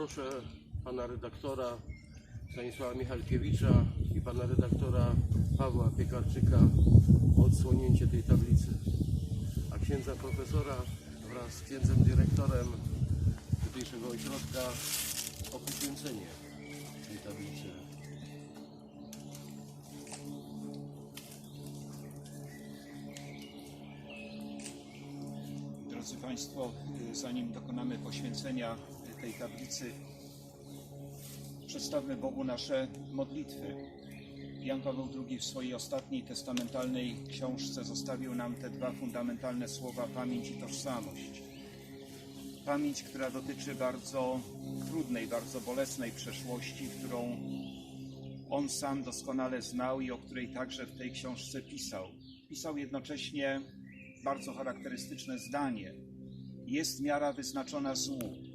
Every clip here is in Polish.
Proszę pana redaktora Stanisława Michalkiewicza i pana redaktora Pawła Piekarczyka o odsłonięcie tej tablicy. A księdza profesora wraz z księdzem dyrektorem tutejszego ośrodka o poświęcenie tej tablicy. Drodzy Państwo, zanim dokonamy poświęcenia tej tablicy, przedstawmy Bogu nasze modlitwy. Jan Paweł II w swojej ostatniej testamentalnej książce zostawił nam te dwa fundamentalne słowa pamięć i tożsamość. Pamięć, która dotyczy bardzo trudnej, bardzo bolesnej przeszłości, którą on sam doskonale znał i o której także w tej książce pisał. Pisał jednocześnie bardzo charakterystyczne zdanie. Jest miara wyznaczona złu.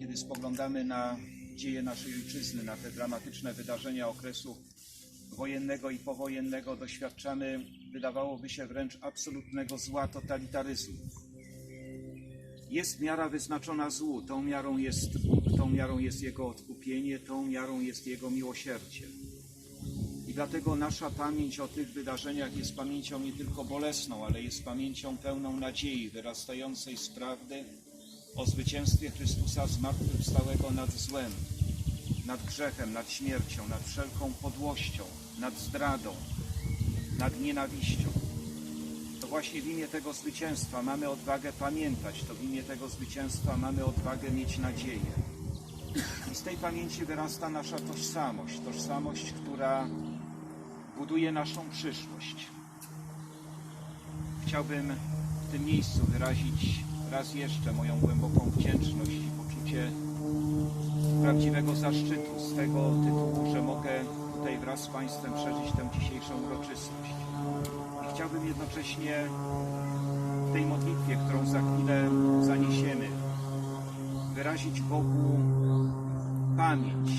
Kiedy spoglądamy na dzieje naszej ojczyzny, na te dramatyczne wydarzenia okresu wojennego i powojennego, doświadczamy, wydawałoby się, wręcz absolutnego zła totalitaryzmu. Jest miara wyznaczona złu. Tą miarą jest Bóg, tą miarą jest Jego odkupienie, tą miarą jest Jego miłosierdzie. I dlatego nasza pamięć o tych wydarzeniach jest pamięcią nie tylko bolesną, ale jest pamięcią pełną nadziei, wyrastającej z prawdy o zwycięstwie Chrystusa zmartwychwstałego nad złem, nad grzechem, nad śmiercią, nad wszelką podłością, nad zdradą, nad nienawiścią. To właśnie w imię tego zwycięstwa mamy odwagę pamiętać, to w imię tego zwycięstwa mamy odwagę mieć nadzieję. I z tej pamięci wyrasta nasza tożsamość, tożsamość, która buduje naszą przyszłość. Chciałbym w tym miejscu wyrazić raz jeszcze moją głęboką wdzięczność i poczucie prawdziwego zaszczytu z tego tytułu, że mogę tutaj wraz z Państwem przeżyć tę dzisiejszą uroczystość. I chciałbym jednocześnie w tej modlitwie, którą za chwilę zaniesiemy, wyrazić Bogu pamięć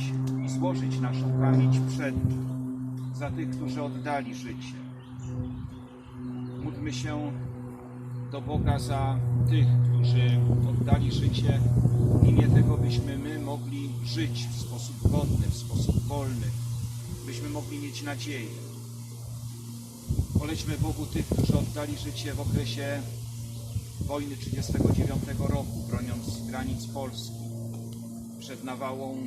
i złożyć naszą pamięć przed za tych, którzy oddali życie. Módlmy się do Boga za tych, którzy oddali życie. W imię tego, byśmy my mogli żyć w sposób godny, w sposób wolny, byśmy mogli mieć nadzieję. Polećmy Bogu tych, którzy oddali życie w okresie wojny 1939 roku, broniąc granic Polski. Przed nawałą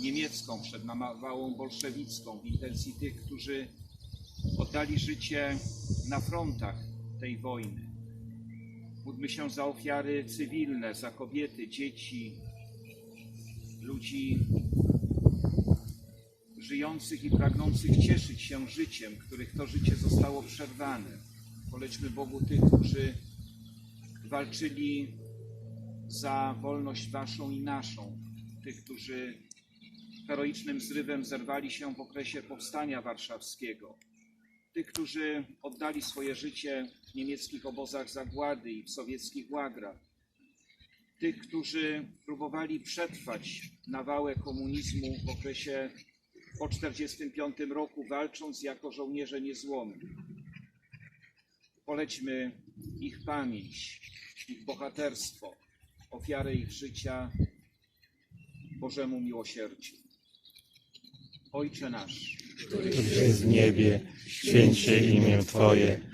niemiecką, przed nawałą bolszewicką, w intencji tych, którzy oddali życie na frontach tej wojny. Módlmy się za ofiary cywilne, za kobiety, dzieci, ludzi żyjących i pragnących cieszyć się życiem, których to życie zostało przerwane. Polećmy Bogu tych, którzy walczyli za wolność Waszą i naszą, tych, którzy heroicznym zrywem zerwali się w okresie powstania warszawskiego, tych, którzy oddali swoje życie w niemieckich obozach zagłady i w sowieckich łagrach, tych, którzy próbowali przetrwać nawałę komunizmu w okresie po 1945 roku, walcząc jako żołnierze niezłomni. Polećmy ich pamięć, ich bohaterstwo, ofiarę ich życia Bożemu miłosierdziu. Ojcze nasz, któryś jest w niebie, święć się imię Twoje,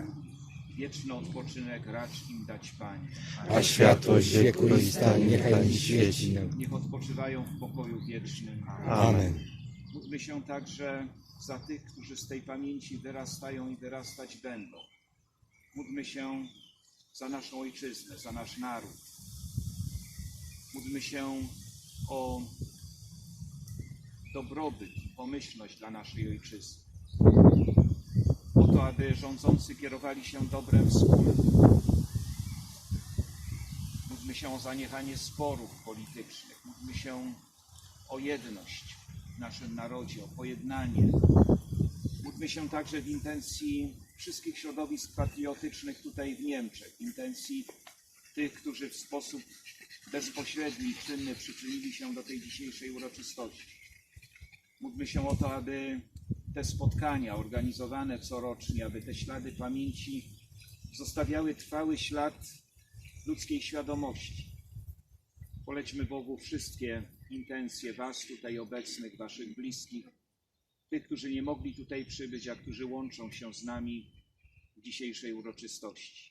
Wieczny odpoczynek racz im dać Panie. A światłość wiekuista niechaj mi świeci. Niech odpoczywają w pokoju wiecznym. Amen. Módlmy się także za tych, którzy z tej pamięci wyrastają i wyrastać będą. Módlmy się za naszą ojczyznę, za nasz naród. Módlmy się o dobrobyt i pomyślność dla naszej ojczyzny. Aby rządzący kierowali się dobrem wspólnym. Módlmy się o zaniechanie sporów politycznych. Módlmy się o jedność w naszym narodzie, o pojednanie. Módlmy się także w intencji wszystkich środowisk patriotycznych tutaj w Niemczech, intencji tych, którzy w sposób bezpośredni czynny przyczynili się do tej dzisiejszej uroczystości. Módlmy się o to, aby te spotkania organizowane corocznie, aby te ślady pamięci zostawiały trwały ślad ludzkiej świadomości. Polećmy Bogu wszystkie intencje Was tutaj obecnych, Waszych bliskich, tych, którzy nie mogli tutaj przybyć, a którzy łączą się z nami w dzisiejszej uroczystości.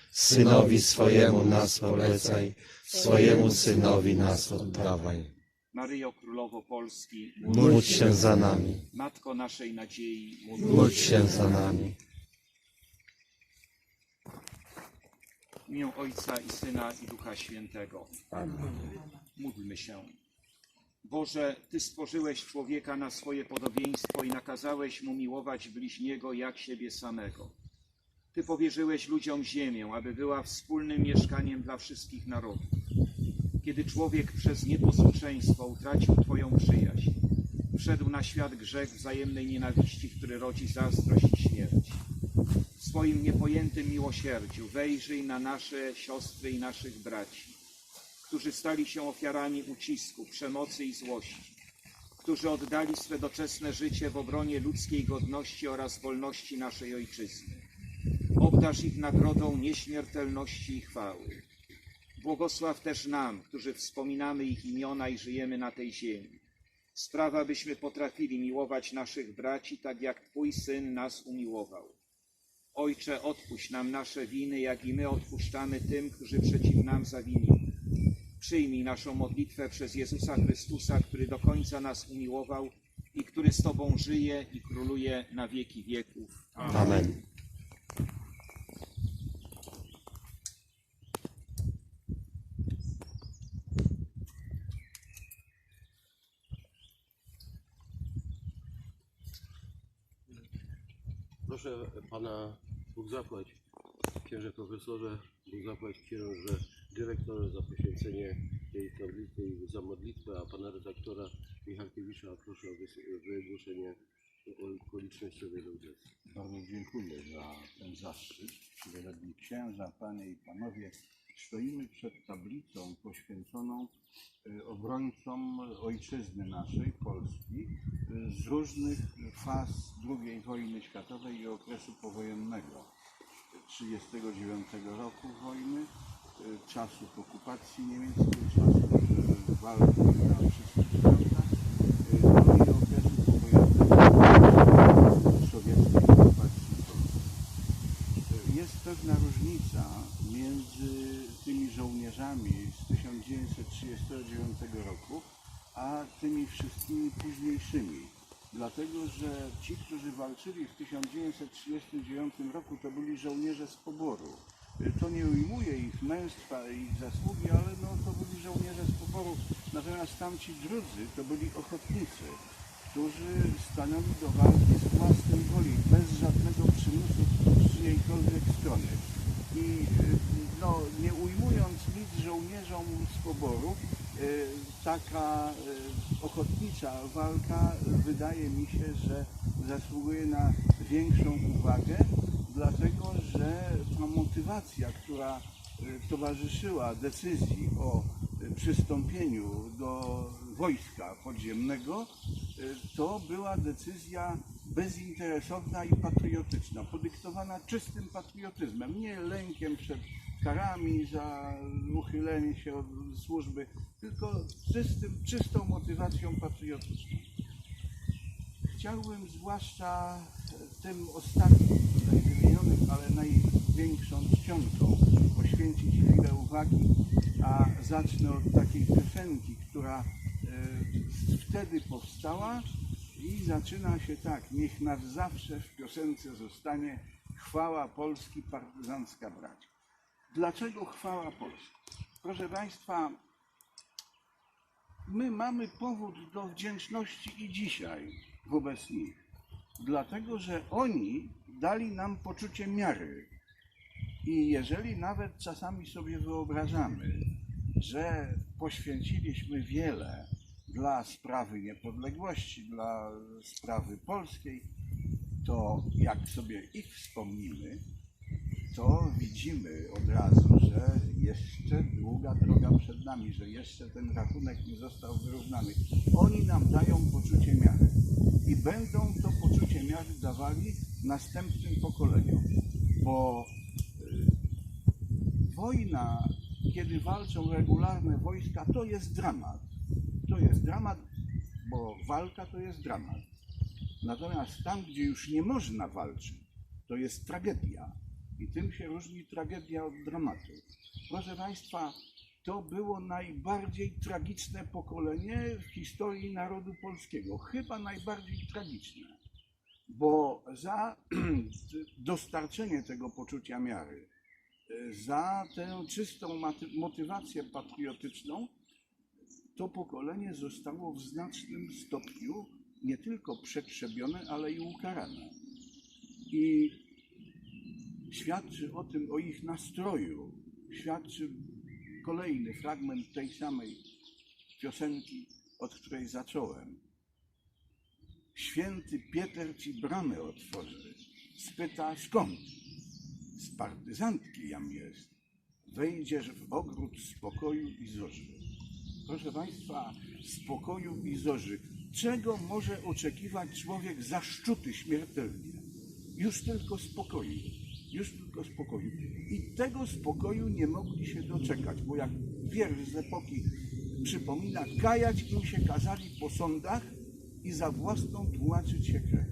Synowi swojemu nas polecaj, swojemu Synowi nas oddawaj. Maryjo Królowo Polski, Módl się za nami, Matko naszej nadziei, módl się za nami. W imię Ojca i Syna i Ducha Świętego. Módlmy się. Boże, Ty stworzyłeś człowieka na swoje podobieństwo i nakazałeś mu miłować bliźniego jak siebie samego. Ty powierzyłeś ludziom ziemię, aby była wspólnym mieszkaniem dla wszystkich narodów. Kiedy człowiek przez nieposłuszeństwo utracił Twoją przyjaźń, wszedł na świat grzech wzajemnej nienawiści, który rodzi zazdrość i śmierć. W swoim niepojętym miłosierdziu wejrzyj na nasze siostry i naszych braci, którzy stali się ofiarami ucisku, przemocy i złości, którzy oddali swe doczesne życie w obronie ludzkiej godności oraz wolności naszej ojczyzny. Obdarz ich nagrodą nieśmiertelności i chwały. Błogosław też nam, którzy wspominamy ich imiona i żyjemy na tej ziemi. Sprawa, byśmy potrafili miłować naszych braci tak, jak Twój Syn nas umiłował. Ojcze, odpuść nam nasze winy, jak i my odpuszczamy tym, którzy przeciw nam zawinili. Przyjmij naszą modlitwę przez Jezusa Chrystusa, który do końca nas umiłował i który z Tobą żyje i króluje na wieki wieków. Amen. Proszę pana Bóg zapłać, księże profesorze, Bóg zapłać księże dyrektorze za poświęcenie tej tablicy i za modlitwę, a pana redaktora Michalkiewicza proszę o wygłoszenie okolicznościowej audiencji. Bardzo dziękuję za ten zaszczyt. Czcigodni księża, panie i panowie, stoimy przed tablicą poświęconą y, obrońcom ojczyzny naszej, Polski, z różnych faz II wojny światowej i okresu powojennego. 1939 roku wojny, y, czasów okupacji niemieckiej, czasów y, walki na wszystkich y, no i okresu powojennego sowieckiej okupacji. Jest pewna różnica między tymi żołnierzami z 1939 roku, a tymi wszystkimi późniejszymi. Dlatego, że ci, którzy walczyli w 1939 roku, to byli żołnierze z poboru. To nie ujmuje ich męstwa i ich zasługi, ale no, to byli żołnierze z poboru. Natomiast tamci drudzy to byli ochotnicy, którzy stanęli do walki z własnej woli, bez żadnego przymusu z czyjejkolwiek strony. I y, no, nie ujmując nic żołnierzom z poboru, taka y, ochotnicza walka wydaje mi się, że zasługuje na większą uwagę, dlatego że ta motywacja, która y, towarzyszyła decyzji o y, przystąpieniu do wojska podziemnego, to była decyzja bezinteresowna i patriotyczna, podyktowana czystym patriotyzmem, nie lękiem przed karami za uchylenie się od służby, tylko czystym, czystą motywacją patriotyczną. Chciałbym zwłaszcza tym ostatnim tutaj wymienionym, ale największą czcionką poświęcić chwilę uwagi, a zacznę od takiej piosenki, która e, wtedy powstała i zaczyna się tak. Niech nas zawsze w piosence zostanie chwała Polski, partyzancka bracia. Dlaczego chwała Polski? Proszę Państwa, my mamy powód do wdzięczności i dzisiaj wobec nich. Dlatego, że oni dali nam poczucie miary. I jeżeli nawet czasami sobie wyobrażamy, że poświęciliśmy wiele dla sprawy niepodległości, dla sprawy polskiej, to jak sobie ich wspomnimy, to widzimy od razu, że jeszcze długa droga przed nami, że jeszcze ten rachunek nie został wyrównany. Oni nam dają poczucie miary i będą to poczucie miary dawali następnym pokoleniom, bo y, wojna, kiedy walczą regularne wojska, to jest dramat. To jest dramat, bo walka to jest dramat. Natomiast tam, gdzie już nie można walczyć, to jest tragedia. I tym się różni tragedia od dramatu. Proszę Państwa, to było najbardziej tragiczne pokolenie w historii narodu polskiego. Chyba najbardziej tragiczne. Bo za dostarczenie tego poczucia miary, za tę czystą motywację patriotyczną, to pokolenie zostało w znacznym stopniu nie tylko przetrzebione, ale i ukarane. I świadczy o tym, o ich nastroju, świadczy kolejny fragment tej samej piosenki, od której zacząłem. Święty Pieter ci bramę otworzy, spyta skąd? Z partyzantki jam jest. Wejdziesz w ogród spokoju i zorzy. Proszę Państwa, spokoju i zorzy. Czego może oczekiwać człowiek zaszczuty śmiertelnie? Już tylko spokoju. Już tylko spokoju. I tego spokoju nie mogli się doczekać, bo jak wiersz z epoki przypomina, kajać im się kazali po sądach i za własną tłumaczyć się krew.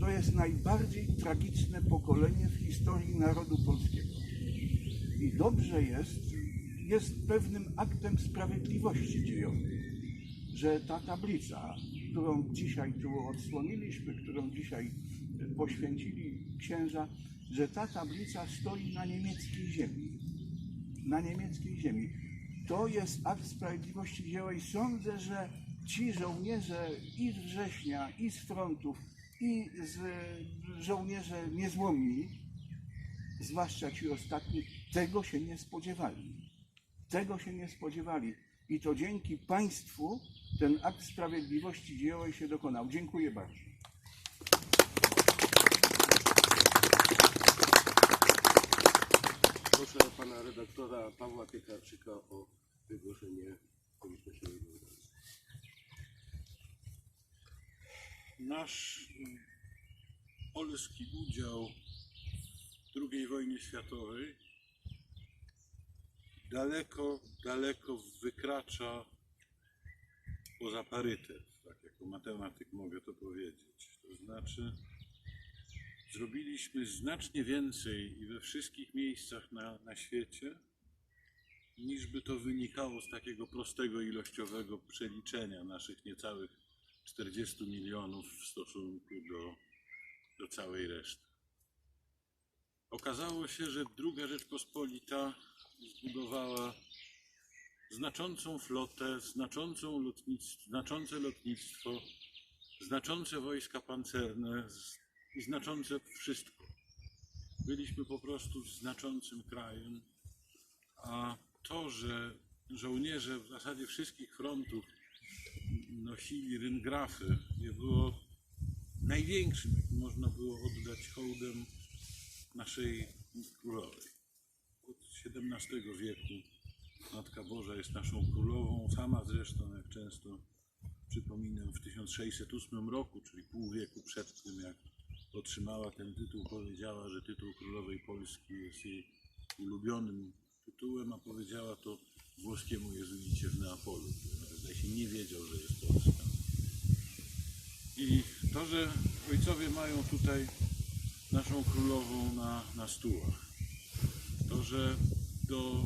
To jest najbardziej tragiczne pokolenie w historii narodu polskiego. I dobrze jest, jest pewnym aktem sprawiedliwości dziejowej, że ta tablica, którą dzisiaj tu odsłoniliśmy, którą dzisiaj poświęcili księża, że ta tablica stoi na niemieckiej ziemi. Na niemieckiej ziemi. To jest akt sprawiedliwości dziejowej. Sądzę, że ci żołnierze i z września, i z frontów, i z żołnierze niezłomni, zwłaszcza ci ostatni, tego się nie spodziewali. Tego się nie spodziewali. I to dzięki państwu ten akt sprawiedliwości dziejowej się dokonał. Dziękuję bardzo. Proszę pana redaktora Pawła Piekarczyka o wygłoszenie wydarzenia. Nasz mm, polski udział w II wojnie światowej daleko, daleko wykracza poza parytet. Tak jako matematyk mogę to powiedzieć. To znaczy, zrobiliśmy znacznie więcej i we wszystkich miejscach na, na świecie, niż by to wynikało z takiego prostego ilościowego przeliczenia naszych niecałych 40 milionów w stosunku do, do całej reszty. Okazało się, że druga Rzeczpospolita zbudowała znaczącą flotę, znaczącą lotnictwo, znaczące lotnictwo, znaczące wojska pancerne i znaczące wszystko. Byliśmy po prostu znaczącym krajem, a to, że żołnierze w zasadzie wszystkich frontów nosili ryngrafy, nie było największym, jakim można było oddać hołdem naszej królowej. Od XVII wieku Matka Boża jest naszą królową, sama zresztą, jak często przypominam, w 1608 roku, czyli pół wieku przed tym, jak otrzymała ten tytuł, powiedziała, że tytuł Królowej Polski jest jej ulubionym tytułem, a powiedziała to włoskiemu jezuicie w Neapolu, zdaje się nie wiedział, że jest Polska. I to, że ojcowie mają tutaj naszą królową na, na stułach, to, że do,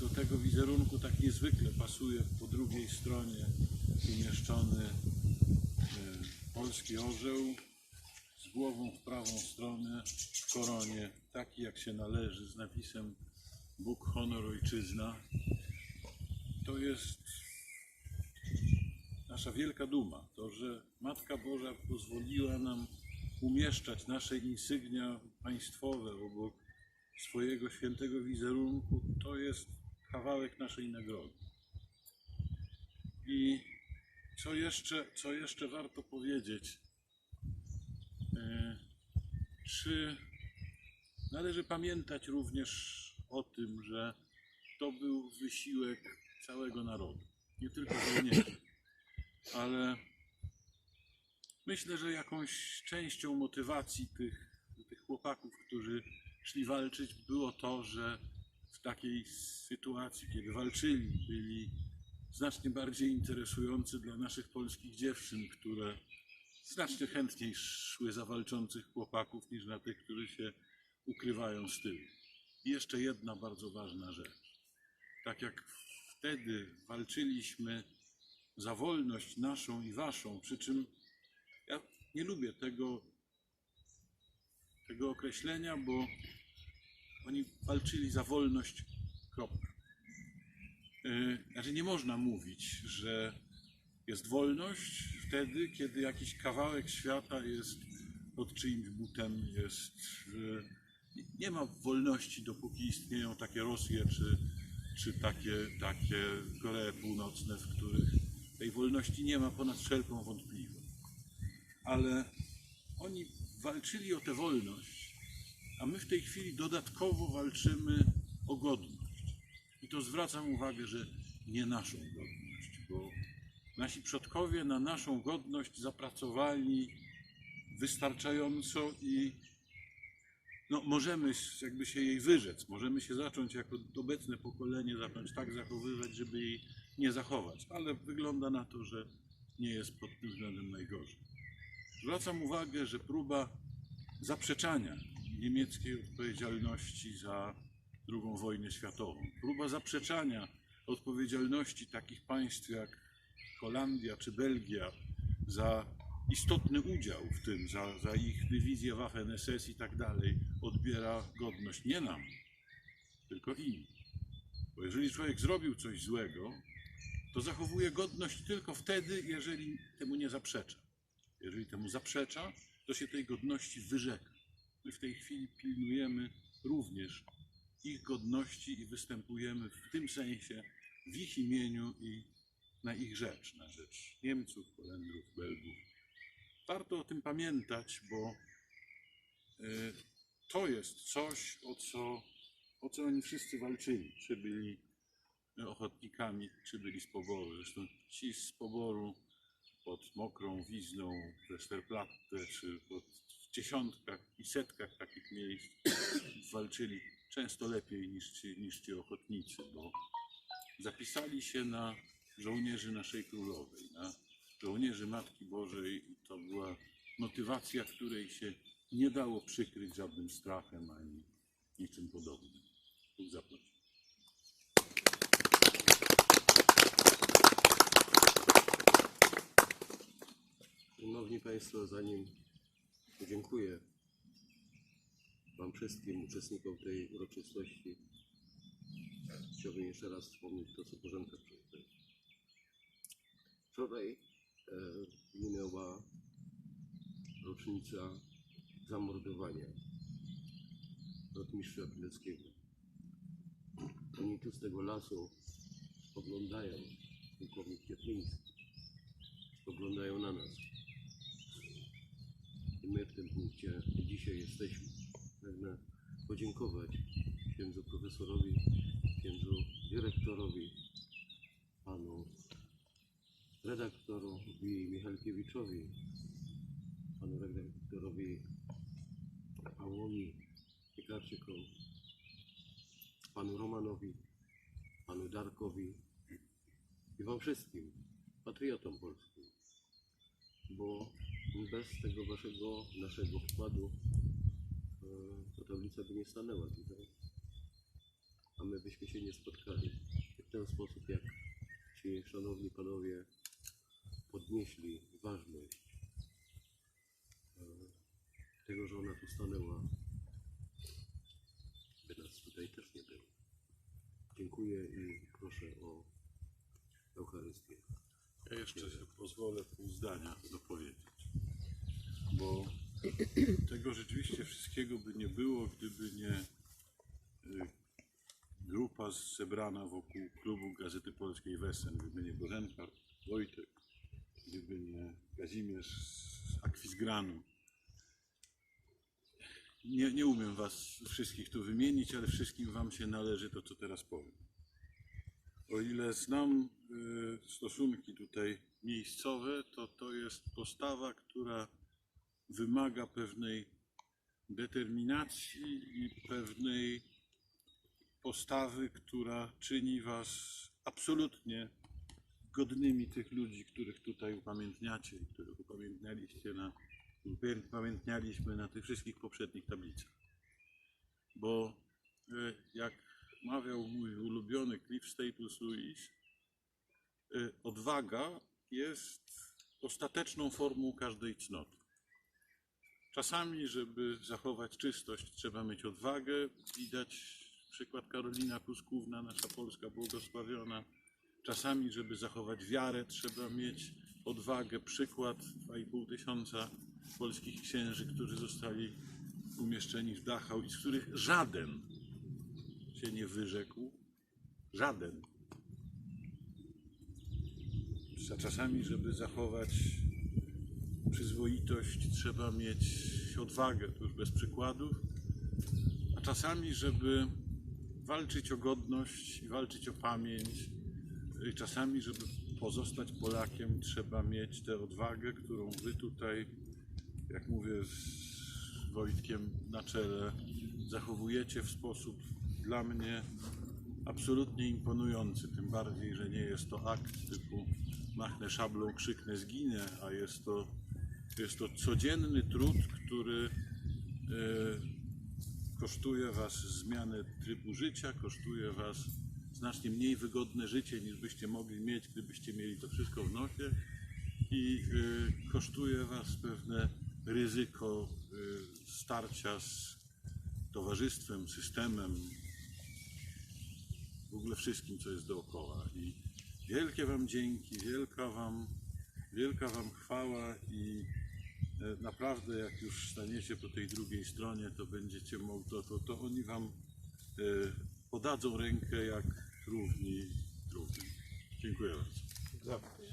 do tego wizerunku tak niezwykle pasuje po drugiej stronie umieszczony e, polski orzeł głową w prawą stronę, w koronie, taki jak się należy, z napisem Bóg, honor, ojczyzna. To jest nasza wielka duma, to, że Matka Boża pozwoliła nam umieszczać nasze insygnia państwowe obok swojego świętego wizerunku, to jest kawałek naszej nagrody. I co jeszcze, co jeszcze warto powiedzieć? Czy należy pamiętać również o tym, że to był wysiłek całego narodu, nie tylko żołnierzy, ale myślę, że jakąś częścią motywacji tych, tych chłopaków, którzy szli walczyć, było to, że w takiej sytuacji, kiedy walczyli, byli znacznie bardziej interesujący dla naszych polskich dziewczyn, które znacznie chętniej szły za walczących chłopaków niż na tych, którzy się ukrywają z tyłu. I jeszcze jedna bardzo ważna rzecz. Tak jak wtedy walczyliśmy za wolność naszą i waszą, przy czym ja nie lubię tego, tego określenia, bo oni walczyli za wolność, kropka. Yy, Znaczy nie można mówić, że jest wolność wtedy, kiedy jakiś kawałek świata jest pod czyimś butem, jest... yy, Nie ma wolności, dopóki istnieją takie Rosje, czy, czy takie, takie Koree Północne, w których tej wolności nie ma ponad wszelką wątpliwość. Ale oni walczyli o tę wolność, a my w tej chwili dodatkowo walczymy o godność. I to zwracam uwagę, że nie naszą nasi przodkowie na naszą godność zapracowali wystarczająco i no, możemy jakby się jej wyrzec, możemy się zacząć jako obecne pokolenie zacząć tak zachowywać, żeby jej nie zachować, ale wygląda na to, że nie jest pod tym względem najgorzej. Zwracam uwagę, że próba zaprzeczania niemieckiej odpowiedzialności za II wojnę światową, próba zaprzeczania odpowiedzialności takich państw jak Holandia czy Belgia za istotny udział w tym, za, za ich dywizję Waffen SS i tak dalej, odbiera godność nie nam, tylko im. Bo jeżeli człowiek zrobił coś złego, to zachowuje godność tylko wtedy, jeżeli temu nie zaprzecza. Jeżeli temu zaprzecza, to się tej godności wyrzeka. My w tej chwili pilnujemy również ich godności i występujemy w tym sensie w ich imieniu i na ich rzecz, na rzecz Niemców, Holendrów, Belgów. Warto o tym pamiętać, bo y, to jest coś, o co, o co oni wszyscy walczyli. Czy byli ochotnikami, czy byli z poboru. Zresztą ci z poboru pod mokrą wizną Westerplatte, czy pod w dziesiątkach i setkach takich miejsc walczyli często lepiej niż ci, niż ci ochotnicy, bo zapisali się na żołnierzy naszej królowej, na żołnierzy Matki Bożej to była motywacja, której się nie dało przykryć żadnym strachem ani niczym podobnym. Bóg zapłać. Szanowni Państwo, zanim podziękuję Wam wszystkim uczestnikom tej uroczystości, chciałbym jeszcze raz wspomnieć to, co powiedziała. Wczoraj e, minęła rocznica zamordowania rotmistrza Pileckiego. Oni tu z tego lasu oglądają, pułkownik Kiepliński, spoglądają na nas. I my w tym punkcie dzisiaj jesteśmy. Pragnę podziękować księdzu profesorowi, księdzu dyrektorowi, redaktorowi Michalkiewiczowi, panu redaktorowi Pawłowi Piekarczykowi, panu Romanowi, panu Darkowi i wam wszystkim, patriotom polskim, bo bez tego waszego, naszego wkładu e, to tablica by nie stanęła tutaj, a my byśmy się nie spotkali w ten sposób, jak ci szanowni panowie podnieśli ważność e, tego, że ona tu stanęła, by nas tutaj też nie było. Dziękuję i proszę o Eucharystię. Ja jeszcze pozwolę pół zdania dopowiedzieć. Bo tego rzeczywiście wszystkiego by nie było, gdyby nie y, grupa zebrana wokół klubu Gazety Polskiej Wesen, gdyby nie Bożenka, Wojtek, gdyby nie Kazimierz z Akwizgranu. Nie, nie umiem was wszystkich tu wymienić, ale wszystkim wam się należy to, co teraz powiem. O ile znam y, stosunki tutaj miejscowe, to to jest postawa, która wymaga pewnej determinacji i pewnej postawy, która czyni was absolutnie godnymi tych ludzi, których tutaj upamiętniacie i których upamiętnialiście na, upamiętnialiśmy na tych wszystkich poprzednich tablicach. Bo y, jak mawiał mój ulubiony Cliff Staples Lewis, y, odwaga jest ostateczną formą każdej cnoty. Czasami, żeby zachować czystość, trzeba mieć odwagę. Widać przykład Karolina Kuskówna, nasza Polska błogosławiona. Czasami, żeby zachować wiarę, trzeba mieć odwagę. Przykład 2,5 tysiąca polskich księży, którzy zostali umieszczeni w Dachau i z których żaden się nie wyrzekł. Żaden. A czasami, żeby zachować przyzwoitość, trzeba mieć odwagę, to już bez przykładów. A czasami, żeby walczyć o godność i walczyć o pamięć, i czasami, żeby pozostać Polakiem, trzeba mieć tę odwagę, którą wy tutaj, jak mówię z Wojtkiem na czele, zachowujecie w sposób dla mnie absolutnie imponujący. Tym bardziej, że nie jest to akt typu machnę szablą, krzyknę, zginę, a jest to, jest to codzienny trud, który e, kosztuje Was zmianę trybu życia, kosztuje Was znacznie mniej wygodne życie niż byście mogli mieć, gdybyście mieli to wszystko w nosie i e, kosztuje Was pewne ryzyko e, starcia z towarzystwem, systemem, w ogóle wszystkim, co jest dookoła. I wielkie Wam dzięki, wielka Wam, wielka wam chwała i e, naprawdę jak już staniecie po tej drugiej stronie, to będziecie mogli, to, to, to oni Wam e, podadzą rękę jak równi równi. Dziękuję bardzo.